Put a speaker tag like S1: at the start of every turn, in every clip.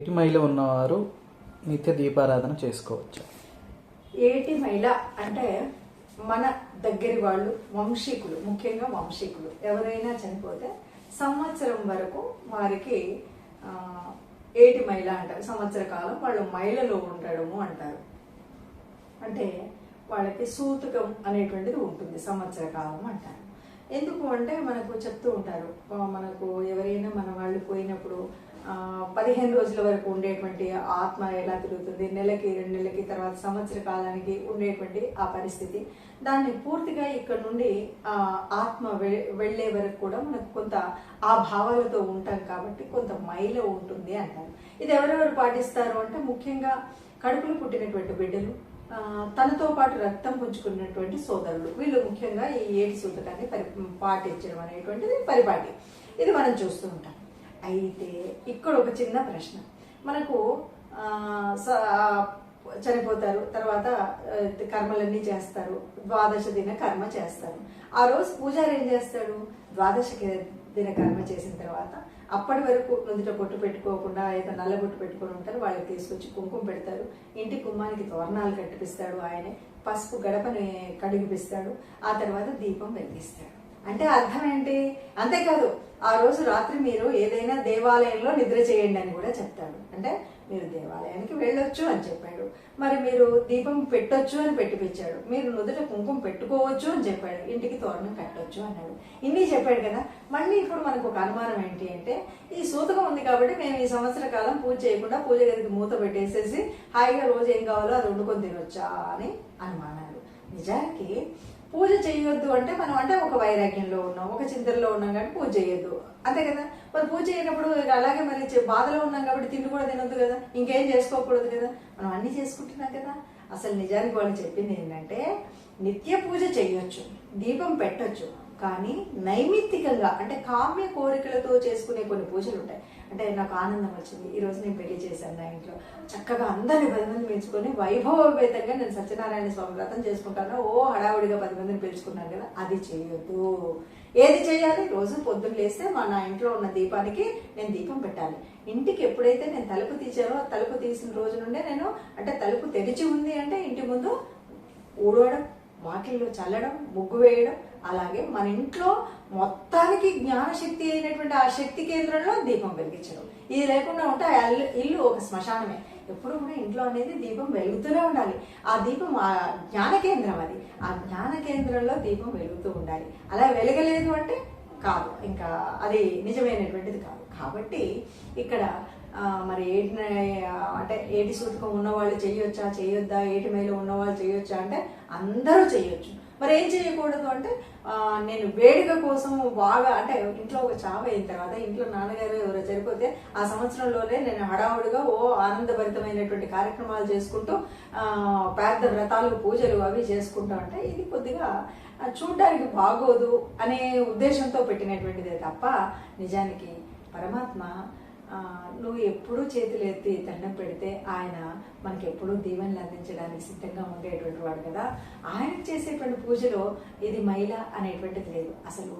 S1: ఏటి మైలో ఉన్నవారు నిత్య దీపారాధన చేసుకోవచ్చు.
S2: ఏటి మహిళ అంటే మన దగ్గరి వాళ్ళు వంశీకులు ముఖ్యంగా వంశీకులు. ఎవరైనా చనిపోతే సంవత్సరం వరకు వారికి ఏటి మహిళ అంటారు. సంవత్సర కాలం వాళ్ళు మైలలో ఉండడము అంటారు. అంటే వాళ్ళకి సూతకం అనేటువంటిది ఉంటుంది సంవత్సర కాలం అంటారు. ఎందుకు అంటే మనకు చెప్తూ ఉంటారు. మనకు ఎవరైనా మన వాళ్ళు పోయినప్పుడు పదిహేను రోజుల వరకు ఉండేటువంటి ఆత్మ ఎలా తిరుగుతుంది? నెలకి రెండు నెలలకి తర్వాత సంవత్సర కాలానికి ఉండేటువంటి ఆ పరిస్థితి. దాన్ని పూర్తిగా ఇక్కడ నుండి ఆత్మ వె- వెళ్ళే వరకు కూడా మనకు కొంత ఆ భావాలతో ఉంటాం కాబట్టి కొంత మైల ఉంటుంది అంటారు. ఇది ఎవరెవరు పాటిస్తారు అంటే ముఖ్యంగా కడుపులు పుట్టినటువంటి బిడ్డలు తనతో పాటు రక్తం పుంజుకున్నటువంటి సోదరులు. వీళ్ళు ముఖ్యంగా ఈ ఏటి సూతకాన్ని పరి పాటించడం అనేటువంటిది పరిపాటి. ఇది మనం చూస్తూ ఉంటాం. అయితే ఇక్కడ ఒక చిన్న ప్రశ్న. మనకు స- చనిపోతారు తర్వాత కర్మలన్నీ చేస్తారు ద్వాదశ దిన కర్మ చేస్తారు. ఆ రోజు పూజారి ఏం చేస్తాడు? ద్వాదశ దినకర్మ దిన కర్మ చేసిన తర్వాత అప్పటి వరకు నుదుట బొట్టు పెట్టుకోకుండా ఏదో నల్ల బొట్టు పెట్టుకొని ఉంటారు వాళ్ళకి తీసుకొచ్చి కుంకుమ పెడతారు. ఇంటి కుమ్మానికి తోరణాలు కట్టిపిస్తాడు ఆయనే. పసుపు గడపని కడిగిపిస్తాడు. ఆ తర్వాత దీపం వెలిగిస్తాడు. అంటే అర్థం ఏంటి? అంతేకాదు ఆ రోజు రాత్రి మీరు ఏదైనా దేవాలయంలో నిద్ర చేయండి అని కూడా చెప్తాడు. అంటే మీరు దేవాలయానికి వెళ్ళొచ్చు అని చెప్పాడు. మరి మీరు దీపం పెట్టొచ్చు అని పెట్టిపించాడు మీరు నుదుట కుంకుమ పెట్టుకోవచ్చు అని చెప్పాడు. ఇంటికి తోరణం కట్టొచ్చు అన్నాడు. ఇన్ని చెప్పాడు కదా! మళ్ళీ ఇప్పుడు మనకు ఒక అనుమానం ఏంటి అంటే ఈ సూతకం ఉంది కాబట్టి మేము ఈ సంవత్సర కాలం పూజ చేయకుండా పూజ గదికి మూత పెట్టేసేసి హాయిగా రోజు ఏం కావాలో అది వండుకొని తినొచ్చా అని అనుమానాలు. నిజానికి పూజ చేయొద్దు అంటే మనం అంటే ఒక వైరాగ్యంలో ఉన్నాం ఒక చింతల్లో ఉన్నాం కాబట్టి పూజ చేయొద్దు. అంతే కదా? మరి పూజ చేయనప్పుడు అలాగే మరి బాధలో ఉన్నాం కాబట్టి తిండి కూడా తినొద్దు కదా? ఇంకేం చేసుకోకూడదు కదా? మనం అన్ని చేసుకుంటున్నాం కదా? అసలు నిజానికి వాళ్ళు చెప్పింది ఏంటంటే నిత్య పూజ చేయొచ్చు దీపం పెట్టొచ్చు కానీ నైమిత్తికంగా అంటే కామ్య కోరికలతో చేసుకునే కొన్ని పూజలు ఉంటాయి. అంటే నాకు ఆనందం వచ్చింది. ఈరోజు నేను పెళ్ళి చేశాను నా ఇంట్లో. చక్కగా అందరిని పది మంది పెంచుకొని వైభవపేతంగా నేను సత్యనారాయణ స్వామి వ్రతం చేసుకుంటాను. ఓ హడావుడిగా పది మందిని పిలుచుకున్నాను కదా అది చేయొద్దు. ఏది చేయాలి? రోజు పొద్దున్న లేస్తే మా నా ఇంట్లో ఉన్న దీపానికి నేను దీపం పెట్టాలి. ఇంటికి ఎప్పుడైతే నేను తలుపు తీసానో తలుపు తీసిన రోజు నుండే నేను అంటే తలుపు తెరిచి ఉంది అంటే ఇంటి ముందు ఊడవడం వాకిల్లో చల్లడం ముగ్గు వేయడం అలాగే మన ఇంట్లో మొత్తానికి జ్ఞానశక్తి అయినటువంటి ఆ శక్తి కేంద్రంలో దీపం వెలిగించడం. ఇది లేకుండా ఉంటే ఆ ఇల్లు ఇల్లు ఒక శ్మశానమే. ఎప్పుడు కూడా ఇంట్లో అనేది దీపం వెలుగుతూనే ఉండాలి. ఆ దీపం ఆ జ్ఞాన కేంద్రం అది. ఆ జ్ఞాన కేంద్రంలో దీపం వెలుగుతూ ఉండాలి. అలా వెలగలేదు అంటే కాదు. ఇంకా అది నిజమైనటువంటిది కాదు. కాబట్టి ఇక్కడ మరి ఏటి అంటే ఏటి సూతకం ఉన్నవాళ్ళు చేయొచ్చా చేయొద్దా ఏటి మేలో ఉన్నవాళ్ళు చేయొచ్చా అంటే అందరూ చేయొచ్చు. మరి ఏం చేయకూడదు అంటే నేను వేడుక కోసం బాగా అంటే ఇంట్లో ఒక చావ అయిన తర్వాత ఇంట్లో నాన్నగారు ఎవరో చనిపోతే ఆ సంవత్సరంలోనే నేను హడావుడిగా ఓ ఆనందభరితమైనటువంటి కార్యక్రమాలు చేసుకుంటూ పెద్ద వ్రతాలు పూజలు అవి చేసుకుంటూ అంటే ఇది కొద్దిగా చూడడానికి బాగోదు అనే ఉద్దేశంతో పెట్టినటువంటిదే తప్ప నిజానికి పరమాత్మ నువ్వు ఎప్పుడూ చేతులు ఎత్తి దండం పెడితే ఆయన మనకి ఎప్పుడూ దీవెనలు అందించడానికి సిద్ధంగా ఉండేటువంటి వాడు కదా. ఆయన చేసేటువంటి పూజలో ఇది మైల అనేటువంటిది లేదు. అసలు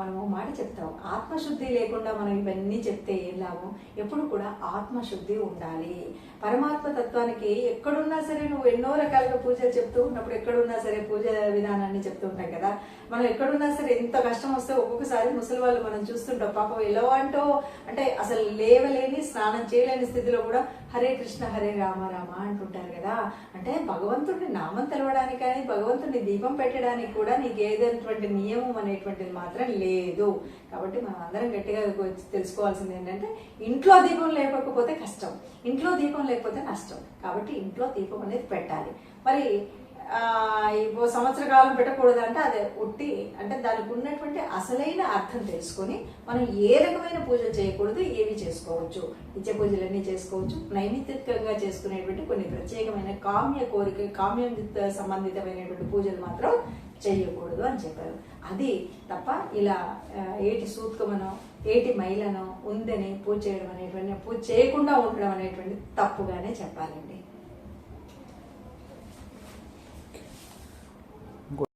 S2: మనము మాట చెప్తాం. ఆత్మశుద్ధి లేకుండా మనం ఇవన్నీ చెప్తే ఏం లాభం? ఎప్పుడు కూడా ఆత్మశుద్ధి ఉండాలి. పరమాత్మ తత్వానికి ఎక్కడున్నా సరే నువ్వు ఎన్నో రకాలుగా పూజలు చెప్తూ ఉన్నప్పుడు ఎక్కడున్నా సరే పూజ విధానాన్ని చెప్తూ ఉంటాం కదా. మనం ఎక్కడున్నా సరే ఎంత కష్టం వస్తే ఒక్కొక్కసారి ముసలి వాళ్ళు మనం చూస్తుంటాం. పాపం ఎలా అంటో అంటే అసలు లేవలేని స్నానం చేయలేని స్థితిలో కూడా హరే కృష్ణ హరే రామ రామ అంటుంటారు కదా. అంటే భగవంతుడిని నామం తెలవడానికి కానీ భగవంతుడిని దీపం పెట్టడానికి కూడా నీకు ఏదైనటువంటి నియమం అనేటువంటిది మాత్రం లేదు. కాబట్టి మనం అందరం గట్టిగా తెలుసుకోవాల్సింది ఏంటంటే ఇంట్లో దీపం లేకపోతే కష్టం. ఇంట్లో దీపం లేకపోతే నష్టం. కాబట్టి ఇంట్లో దీపం అనేది పెట్టాలి. మరి సంవత్సర కాలం పెట్టకూడదు అంటే అదే ఉట్టి అంటే దానికి ఉన్నటువంటి అసలైన అర్థం తెలుసుకొని మనం ఏ రకమైన పూజలు చేయకూడదు ఏవి చేసుకోవచ్చు. నిత్య పూజలన్నీ చేసుకోవచ్చు. నైమిత్తికంగా చేసుకునేటువంటి కొన్ని ప్రత్యేకమైన కామ్య కోరిక కామ్య సంబంధితమైనటువంటి పూజలు మాత్రం చేయకూడదు అని చెప్పారు. అది తప్ప ఇలా ఏటి సూత్కమనో ఏటి మైలనో ఉందని పూజ చేయడం అనేటువంటి పూజ చేయకుండా ఉండడం అనేటువంటి తప్పుగానే చెప్పాలండి. good.